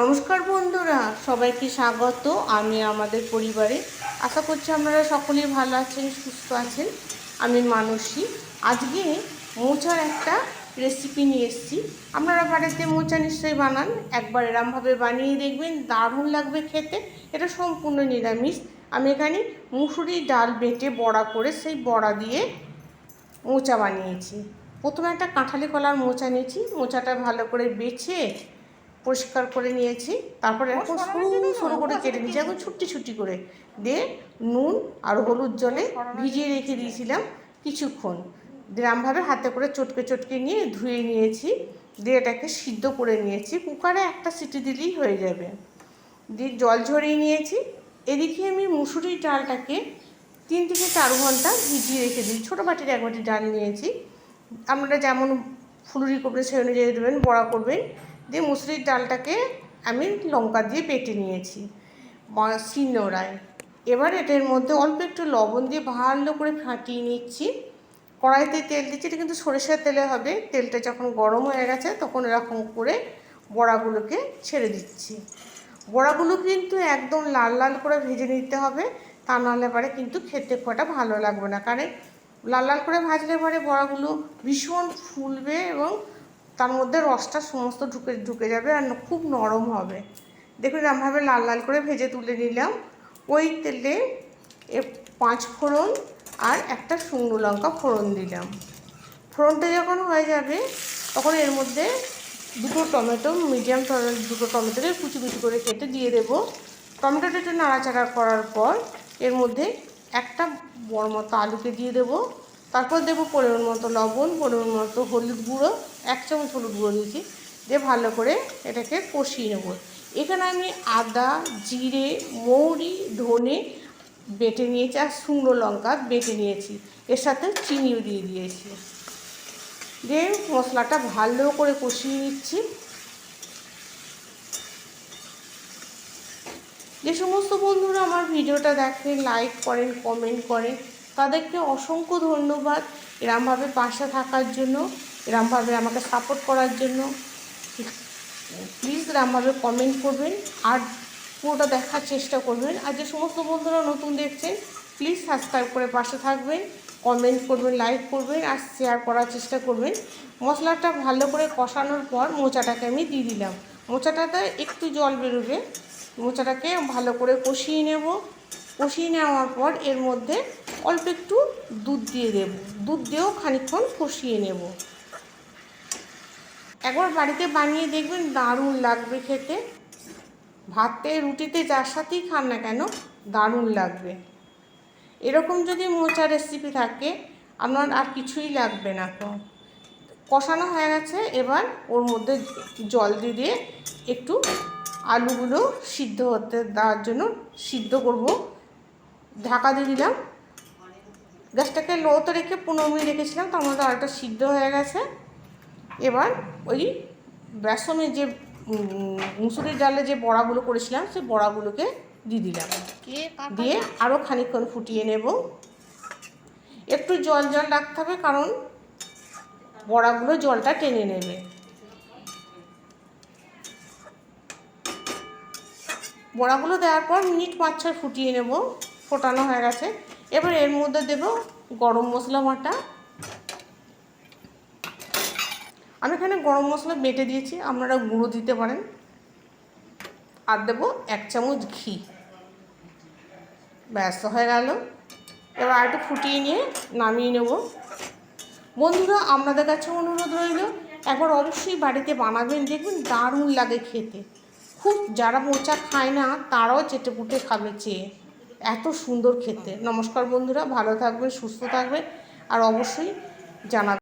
নমস্কার বন্ধুরা, সবাইকে স্বাগত আমি আমাদের পরিবারে। আশা করছি আপনারা সকলেই ভালো আছেন, সুস্থ আছেন। আমি মানসী। আজকে মোচার একটা রেসিপি নিয়ে এসেছি। আপনারা বাড়িতে মোচা নিশ্চয়ই বানান, একবার এরমভাবে বানিয়ে দেখবেন, দারুণ লাগবে খেতে। এটা সম্পূর্ণ নিরামিষ। আমি এখানে মুসুরির ডাল বেটে বড়া করে সেই বড়া দিয়ে মোচা বানিয়েছি। প্রথমে একটা কাঁঠালি কলার মোচা নিয়েছি। মোচাটা ভালো করে বেছে পরিষ্কার করে নিয়েছি। তারপরে এখন সরু সরু করে কেটে নিয়েছি। এখন ছুটি ছুটি করে দিয়ে নুন আর হলুদ জলে ভিজিয়ে রেখে দিয়েছিলাম কিছুক্ষণ। দিরামভাবে হাতে করে চটকে চটকে নিয়ে ধুয়ে নিয়েছি। দিয়ে এটাকে সিদ্ধ করে নিয়েছি। কুকারে একটা সিটি দিলেই হয়ে যাবে। দিয়ে জল ঝরিয়ে নিয়েছি। এদিকে আমি মুসুরির ডালটাকে তিন থেকে চার ঘণ্টা ভিজিয়ে রেখে দিই। ছোটো বাটির এক বাটি ডাল নিয়েছি। আপনারা যেমন ফুলুরি করবেন সেই অনুযায়ী দেবেন বড়া করবেন। দিয়ে মুসুরির ডালটাকে আমি লঙ্কা দিয়ে বেটে নিয়েছি শিলনোড়ায়। এবার এটার মধ্যে অল্প একটু লবণ দিয়ে ভালো করে ফাটিয়ে নিচ্ছি। কড়াইতে তেল দিচ্ছি, এটা কিন্তু সরিষার তেলে হবে, তেলটা যখন গরম হয়ে গেছে তখন এরকম করে বড়াগুলোকে ছেড়ে দিচ্ছি। বড়াগুলো কিন্তু একদম লাল লাল করে ভেজে নিতে হবে, তা নাহলে পরে কিন্তু খেতে কটা ভালো লাগবে না। কারণ লাল লাল করে ভাজলে পরে বড়াগুলো ভীষণ ফুলবে এবং তার মধ্যে রসটা সমস্ত ঢুকে ঢুকে যাবে আর খুব নরম হবে। দেখুন এরমভাবে লাল লাল করে ভেজে তুলে নিলাম। ওই তেলে পাঁচ ফোড়ন আর একটা শুকনো লঙ্কা ফোড়ন দিলাম। ফোড়নটা যখন হয়ে যাবে, তখন এর মধ্যে দুটো টমেটো, মিডিয়াম দুটো টমেটোকে কুচি কুচি করে কেটে দিয়ে দেবো। টমেটোটা একটু নাড়াচাড়া করার পর, এর মধ্যে একটা বড় মতো আলুকে দিয়ে দেবো। তারপর দেবো পরিমাণ মতো লবণ পরিমাণ মতো হলুদ গুঁড়ো, এক চামচ হলুদ গুঁড়ো দিয়েছি দিয়ে ভালো করে এটাকে কষিয়ে নেব। এখানে আমি আদা, জিরে, মৌরি, ধনে বেটে নিয়েছি আর শুকনো লঙ্কা বেটে নিয়েছি। এর সাথে চিনিও দিয়ে দিয়েছি। দিয়ে মশলাটা ভালো করে কষিয়ে নিচ্ছি। যে সমস্ত বন্ধুরা আমার ভিডিওটা দেখেন লাইক করেন কমেন্ট করেন তাদেরকে অসংখ্য ধন্যবাদ এরমভাবে পাশে থাকার জন্য, এরমভাবে আমাকে সাপোর্ট করার জন্য। প্লিজ এরমভাবে কমেন্ট করবেন আর পুরোটা দেখার চেষ্টা করবেন। আর যে সমস্ত বন্ধুরা নতুন দেখছেন প্লিজ সাবস্ক্রাইব করে পাশে থাকবেন কমেন্ট করবেন লাইক করবেন আর শেয়ার করার চেষ্টা করবেন। মশলাটা ভালো করে কষানোর পর মোচাটাকে আমি দিয়ে দিলাম। মোচাটাতে একটু জল বেরোবে। মোচাটাকে ভালো করে কষিয়ে নেব। কষিয়ে নেওয়ার পর এর মধ্যে অল্প একটু দুধ দিয়ে দেব। দুধ দিয়েও খানিক্ষণ কষিয়ে নেব। একবার বাড়িতে বানিয়ে দেখবেন দারুণ লাগবে খেতে। ভাতে, রুটিতে যার সাথেই খান না কেন, দারুণ লাগবে। এরকম যদি মোচা রেসিপি থাকে, আপনার আর কিছুই লাগবে না তো। কষানো হয়ে গেছে, এবার ওর মধ্যে জল দিয়ে দিয়ে একটু আলুগুলো সিদ্ধ হতে দেওয়ার জন্য সিদ্ধ করব। ঢাকা দিয়ে দিলাম। গ্যাসটাকে লোতে রেখে পনেরো মিনিট রেখেছিলাম তার মধ্যে আলুটা সিদ্ধ হয়ে গেছে। এবার ওই বেসনের যে মুসুরির ডালে যে বড়াগুলো করেছিলাম সেই বড়াগুলোকে দিয়ে দিলাম। দিয়ে আরও খানিকক্ষণ ফুটিয়ে নেব। একটু জল জল রাখতে হবে কারণ বড়াগুলো জলটা টেনে নেবে। বড়াগুলো দেওয়ার পর মিনিট পাঁচ ছয় ফুটিয়ে নেব ফোটানো হয়ে গেছে। এবার এর মধ্যে দেব গরম মশলা বাটা। আমি এখানে গরম মশলা বেটে দিয়েছি, আপনারা গুঁড়ো দিতে পারেন। আর দেবো এক চামচ ঘি। ব্যস্ত হয়ে গেল। এবার আর একটু ফুটিয়ে নিয়ে নামিয়ে নেব। বন্ধুরা, আপনাদের কাছে অনুরোধ রইল, একবার অবশ্যই বাড়িতে বানাবেন, দেখবেন দারুণ লাগে খেতে। খুব, যারা মোচা খায় না, তারাও চেটে পুটে খাবে চেয়ে। এত সুন্দর খেতে। নমস্কার বন্ধুরা ভালো থাকবেন সুস্থ থাকবেন আর অবশ্যই জানাবেন